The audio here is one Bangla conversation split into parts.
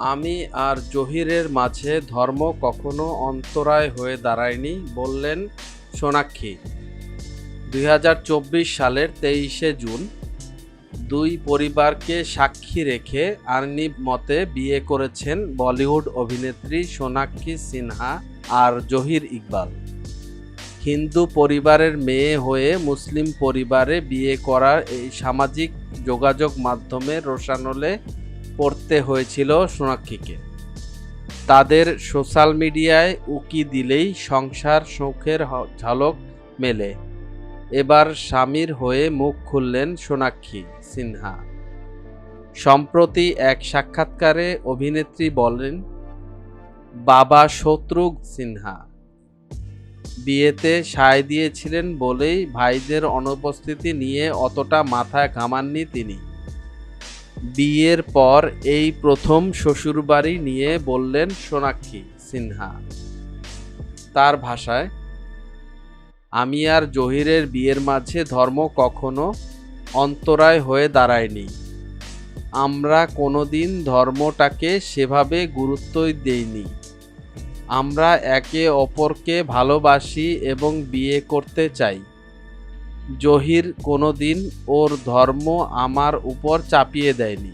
আমি আর জহিরের মাঝে ধর্ম কখনো অন্তরায় হয়ে দাঁড়ায়নি, বললেন সোনাক্ষী। দুই হাজার চব্বিশ সালের তেইশে জুন, দুই পরিবারকে সাক্ষী রেখে আর্নিব মতে বিয়ে করেছেন বলিউড অভিনেত্রী সোনাক্ষী সিনহা আর জহির ইকবাল। হিন্দু পরিবারের মেয়ে হয়ে মুসলিম পরিবারে বিয়ে করার এই সামাজিক যোগাযোগ মাধ্যমে রোশানলে পড়তে হয়েছিল সোনাক্ষীকে। তাদের সোশ্যাল মিডিয়ায় উকি দিলেই সংসার সুখের ঝলক মেলে। এবার স্বামীর হয়ে মুখ খুললেন সোনাক্ষী সিনহা। সম্প্রতি এক সাক্ষাৎকারে অভিনেত্রী বলেন, বাবা শত্রুঘ সিনহা। বিয়েতে সায় দিয়েছিলেন বলেই ভাইদের অনুপস্থিতি নিয়ে অতটা মাথায় ঘামাননি তিনি। বিয়ের পর এই প্রথম শ্বশুরবাড়ি নিয়ে বললেন সোনাক্ষী সিনহা। তার ভাষায়, আমি আর জহিরের বিয়ের মাঝে ধর্ম কখনো অন্তরায় হয়ে দাঁড়ায়নি। আমরা কোনোদিন ধর্মটাকে সেভাবে গুরুত্বই দেইনি। আমরা একে অপরকে ভালোবাসি এবং বিয়ে করতে চাই। জহির কোনোদিন ওর ধর্ম আমার উপর চাপিয়ে দেয়নি।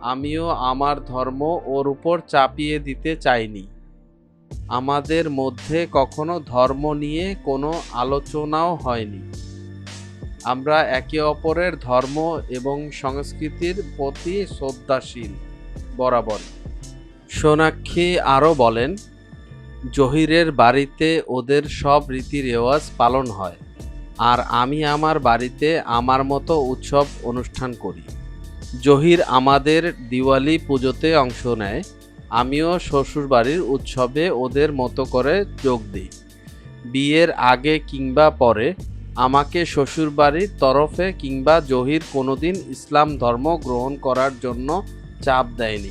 আমিও আমার ধর্ম ওর উপর চাপিয়ে দিতে চাইনি। আমাদের মধ্যে কখনো ধর্ম নিয়ে কোনো আলোচনাও হয়নি। আমরা একে অপরের ধর্ম এবং সংস্কৃতির প্রতি শ্রদ্ধাশীল, বরাবর। সোনাক্ষী আরও বলেন, জহিরের বাড়িতে ওদের সব রীতি রেওয়াজ পালন হয়। আর আমি আমার বাড়িতে আমার মতো উৎসব অনুষ্ঠান করি। জহির আমাদের দিওয়ালি পুজোতে অংশ নেয়। আমিও শ্বশুরবাড়ির উৎসবে ওদের মতো করে যোগ দিই। বিয়ের আগে কিংবা পরে আমাকে শ্বশুরবাড়ির তরফে কিংবা জহির কোনোদিন ইসলাম ধর্ম গ্রহণ করার জন্য চাপ দেয়নি।